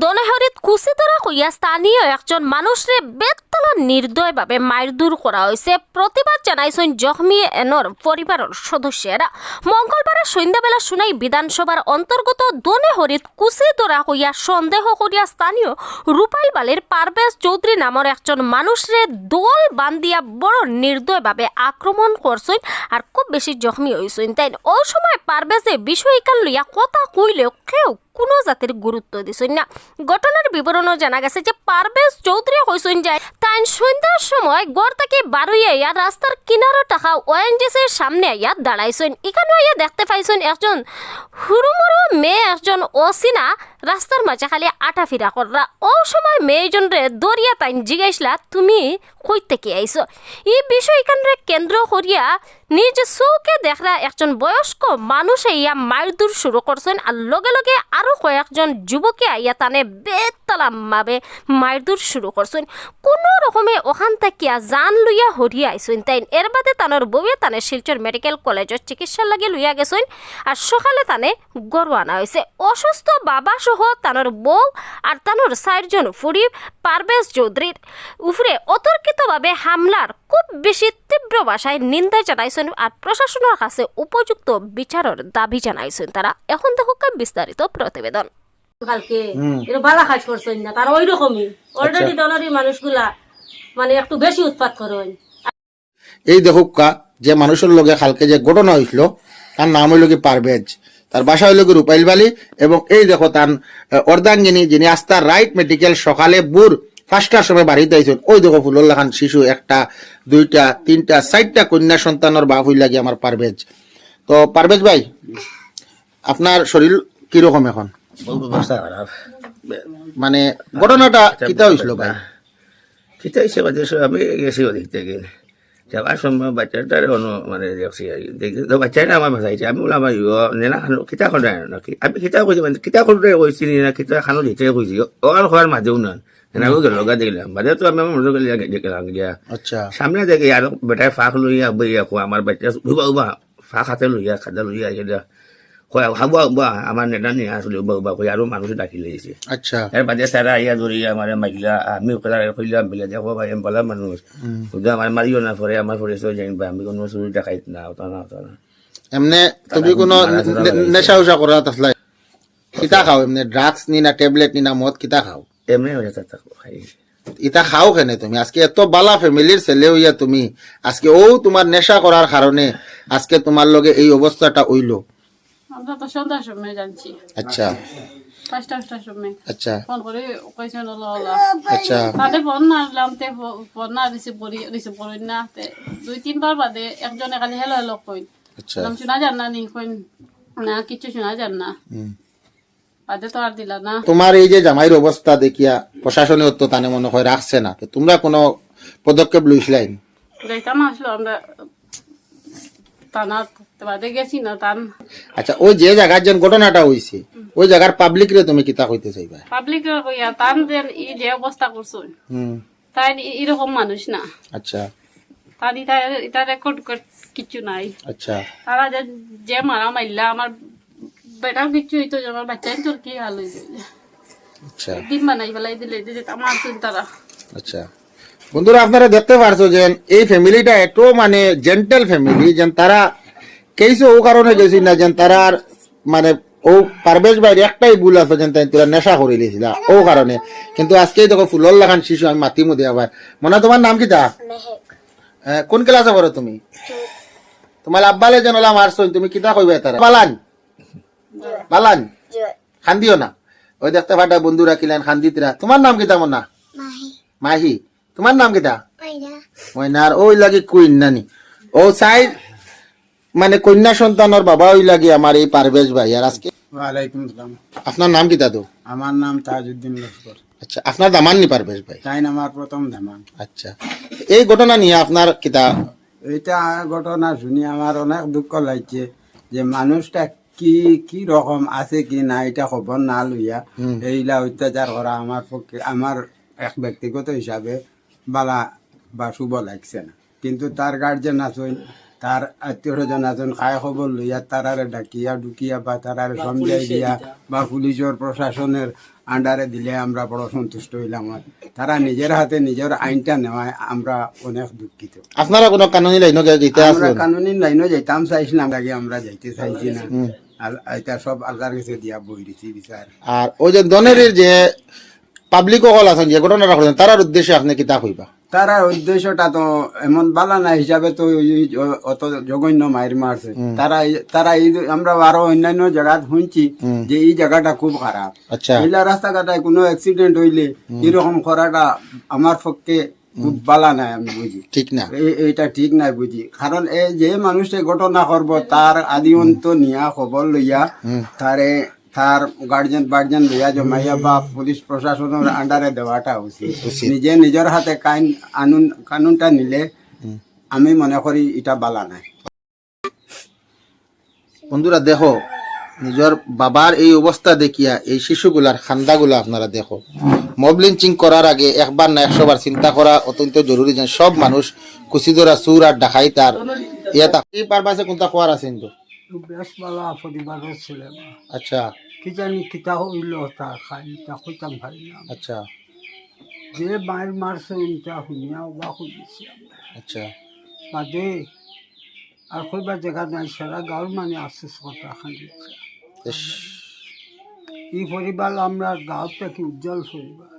দনেহরিত কুচিতৰা কইয়া স্থানীয় একজন মানুষরে বেতলা নির্দয়ভাবে মারধর করা হয়েছে। প্রতিবাদ জানাইছেন জখমি এনর পরিবারের সদস্যরা। মঙ্গলবারে সন্ধ্যাবেলা শুনাই বিধানসভার অন্তর্গত দনে হরিত দনেহরিত কুচিতরা কইয়া সন্দেহ করিয়া স্থানীয় রূপাইল বালির পারভেজ চৌধুরী নামের একজন মানুষরে দোল বান্ধিয়া বড় নির্দয়ভাবে আক্রমণ করছেন আর খুব বেশি জখমি হয়েছেন। তাই ওই সময় পারভেজে বিষয়কাল লইয়া কথা কইলেও কেউ কোনো জাতির গুরুত্ব দিছেন না। ঘটনার বিবরণও জানা গেছে যে পারভেজ চৌধুরী হইছেন যে তাই সন্ধ্যার সময় গড় থেকে বারুই আইয়া রাস্তার কিনারো টাকা ওএনজিসির সামনে আইয়া দাঁড়াইছেন। এখানে ইয়া দেখতে পাইছেন একজন হুরুমুরু মেয়ে, একজন অসিনা রাস্তার মাঝে খালি আটা ফিরা কররা। ও সময় মেয়েজন রে দরিয়া তাইন জিগাইছিলা তুমি কই থেকে আইছো? এই বিষয় রে কেন্দ্র করিয়া নিজ চৌকে দেখরা একজন বয়স্ক মানুষ ইয়া মারদুর শুরু করছেন আর লগে লগে আরও কয়েকজন যুবকে আইয়া তানে বেতলাম ভাবে মারদুর শুরু করছেন কোনো রকমে ওখান থাকিয়া জান লইয়া হরিয়া আইসেন তাইন এর বাদে তানোর বউয়ে তানে শিলচর মেডিকেল কলেজের চিকিৎসার লাগে লইয়া গেছেন আর সকালে তানে গরু আনা হয়েছে অসুস্থ বাবা সহ তানোর বউ আর তানোর চারজন ফুরি পারভেজ চৌধুরীর উপরে অতর্কিতভাবে হামলার খুব বেশি তীব্র ভাষায় নিন্দা জানাইছেন আর প্রশাসনের কাছে উপযুক্ত বিচারের দাবি জানাইছেন তারা এখন দেখো বিস্তারিত প্রতিবেদন কালকে। এটা বালা কাজ করছেন না তারা ওই রকমই অলরেডি মানুষগুলা মানে একটু বেশি উৎপাত করেন। এই দেখো কা যে মানুষের লগে কালকে যে ঘটনা হয়েছিল তার নাম হইল কি পারভেজ তার বাসা হইল কি রূপাইল বালি এবং এই দেখো তার অর্ধাঙ্গিনী যিনি রাইট মেডিকেল সকালে বুর পাঁচটার সময় বাড়িতে আইছেন ওই দেখো ফুলুল্লাহ খান শিশু একটা দুইটা তিনটা চারটা কন্যা সন্তানের বাপ হইল লাগে আমার পারভেজ। তো পারভেজ ভাই আপনার শরীর কীরকম এখন? মানে ঘটনাটা কিতা হয়েছিল ভাই? কিতা হিসেবে বাচ্চা আমি গেছি দেখতে গেলে যাবার সময় বাচ্চাটার অন্য মানে দেখছি। দেখি তো বাচ্চাটা আমার ভাষাইছে আমি বললাম আমার ইয় নেনা খানো কিতা খানো নাকি আমি কিতা কইছি মানে কিতা করতে কইছি না কিতা খানো দিতে কইছি। ওর খোয়ার মাঝেও না ওই গেল লগা দেখলাম। বাদে তো আমি আমার গেলে গেলাম গিয়া আচ্ছা। সামনে দেখি আর বেটায় ফাঁক লইয়া বইয়া খোয়া আমার বাচ্চা উবা উবা ফাঁক হাতে লইয়া খাদা লইয়া আইছে হাবু উবা আমার নেতা নিয়ে আসলে কই আরও মানুষ ডাকি লইছে আচ্ছা এর বাদে তারা ইয়া ধরি আমার মাইলা আমি কোথায় কইলাম বিলে দেখো ভাই আমি বললাম মানুষ আমার মারিও না পরে আমার পরে সব জানি আমি কোনো চুরি দেখাই না ওটা না ওটা না এমনে তুমি কোনো নেশা উশা করা তাসলা কিতা খাও এমনি ড্রাগস নি না ট্যাবলেট নি না মদ কিতা খাও এমনি হয়ে খাই ইতা খাও কেনে তুমি আজকে এত বালা ফ্যামিলির ছেলে হইয়া তুমি আজকে ও তোমার নেশা করার কারণে আজকে তোমার লগে এই অবস্থাটা হইল আমরা তো সন্ধ্যার সময় জানছি। আচ্ছা। পাঁচটা পাঁচটার সময়। আচ্ছা। ফোন করে কইছেন হলো। ওলা আচ্ছা। তাদের ফোন না দিলাম তে ফোন না রিসিভ করি রিসিভ করি না। তে দুই তিনবার বাদে একজনে খালি হেলো হেলো কইন। আচ্ছা। নাম শোনা যান না নি? কইন না কিছু শোনা যান না। বাদে তো আর দিলা না। তোমার এই যে জামাইয়ের অবস্থা দেখিয়া প্রশাসনে তো তানে মনে হয় রাখছে না। তো তোমরা কোনো পদক্ষেপ লইছিলাই? যাইতাম আসলো আমরা বাদে গেছি না টান আচ্ছা ওই যে জায়গার যেন ঘটনাটা হইছে ওই জায়গার পাবলিক রে তুমি কিতা কইতে চাইবা? পাবলিক কইয়া টান যেন ই যে অবস্থা করছ হুম। তাই এরকম মানুষ না। আচ্ছা। তার ইটা এটা রেকর্ড কিছু নাই। আচ্ছা। তারা যে যে মারা মারলা আমার বেটার কিছু হইতো আমার বাচ্চাই তোর কি হাল হইছে আচ্ছা। দিন বানাই ফেলাই দিলে দিলে আমার চিন্তারা আচ্ছা। বন্ধুরা আপনারা দেখতে পারছ যে এই ফ্যামিলিটা এত মানে জেন্টেল ফ্যামিলি যেন তারা কেইছে ও কারণে গেছি না যেন তারা আর মানে ও পারভেজ ভাইয়ের একটাই ভুল আছে যেন তাই তোরা নেশা করে লিয়েছিল ও কারণে। কিন্তু আজকেই দেখো ফুলর লাখান শিশু আমি মাতিমু দিয়ে আবার মনে তোমার নাম কি তা কোন ক্লাসে পড়ো তুমি? তোমার আব্বালে যেন ওলা মারছো তুমি কিতা কইবে তারা? বালান। বালান। খান্দিও না। ওই দেখতে পাটা বন্ধুরা কিলেন খান্দিতরা। তোমার নাম কিতা মনা? মাহি। তোমার নাম কিতা ময়নার ওই লাগি কুইন নানি। ও চাই মানে কন্যা সন্তানের বাবা ওই লাগি আমার এই পারভেজ ভাই আর আজকে? ওয়ালাইকুম সালাম। আপনার নাম কিতা তো আমার নাম তাজউদ্দিন লস্কর। আচ্ছা আপনার দামান নি পারভেজ ভাই? তাই আমার প্রথম ধামান আচ্ছা এই ঘটনা নিয়ে আপনার কিতা? এইটা ঘটনা শুনি আমার অনেক দুঃখ লাগছে যে মানুষটা কি কি রকম আছে কি না এটা খবর না লইয়া এইলা অত্যাচার করা আমার পক্ষে আমার এক ব্যক্তিগত হিসাবে বালা বা শুভ লাগছে না। কিন্তু তার গার্জেন আছেন তার আত্মীয় স্বজন আছেন খায় খবর লইয়া তারারে ডাকিয়া ডুকিয়া বা তারারে সমঝাই দিয়া বা পুলিশের প্রশাসনের আন্ডারে দিলে আমরা বড় সন্তুষ্ট হইলাম। তারা নিজের হাতে নিজের আইনটা নেওয়ায় আমরা অনেক দুঃখিত। আপনারা কোনো কানুনি লাইনে যেতে আমরা কানুনি লাইনও যাইতাম চাইছিলাম আগে আমরা যাইতে চাইছি না। আর এটা সব আল্লাহর কাছে দিয়া বই দিছি বিচার। আর ওই যে দনের যে পাবলিক হল আছেন যে ঘটনাটা করছেন তারার উদ্দেশ্যে আপনি কিতা কইবা তারা উদ্দেশ্যটা তো এমন বালা না হিসাবে তো অত জঘন্য মায়ের মারছে। তারা তারা এই আমরা আরও অন্যান্য জায়গাত শুনছি যে এই জায়গাটা খুব খারাপ। আচ্ছা। রাস্তাঘাটায় কোনো অ্যাক্সিডেন্ট হইলে এরকম করাটা আমার পক্ষে খুব বালা নাই আমি বুঝি। ঠিক না। এইটা ঠিক নাই বুঝি। কারণ এই যে মানুষে ঘটনা করব তার আদি অন্ত নিয়া খবর লইয়া তারে তার গার্জেন বার্জেন লইয়া জমাইয়া বা পুলিশ প্রশাসনের আন্ডারে দেওয়াটা উচিত নিজে নিজের হাতে কাইন আনুন কানুনটা নিলে আমি মনে করি এটা বালা নাই বন্ধুরা দেখো নিজের বাবার এই অবস্থা দেখিয়া এই শিশুগুলার খান্দাগুলা আপনারা দেখো মব লিঞ্চিং করার আগে একবার না একশো বার চিন্তা করা অত্যন্ত জরুরি যে সব মানুষ কুচিদরা চুর আর ডাকাই তার ইয়াতা এই পারপাসে কোনটা খোয়ার আছে কিন্তু বেশ বালা পরিবারের ছেলে আচ্ছা। কি জানি কিতা হইল তা খাই তা কইতাম ভাই না। আচ্ছা। যে মায়ের মারছে ইটা শুনিয়া অবাক হইছে আচ্ছা। বাদে আর কইবার জায়গা নাই সারা গাঁর মানে আছে কথা খালি ইস, এই পরিবার আমরা গাঁৱত থাকি উজ্জ্বল পরিবার।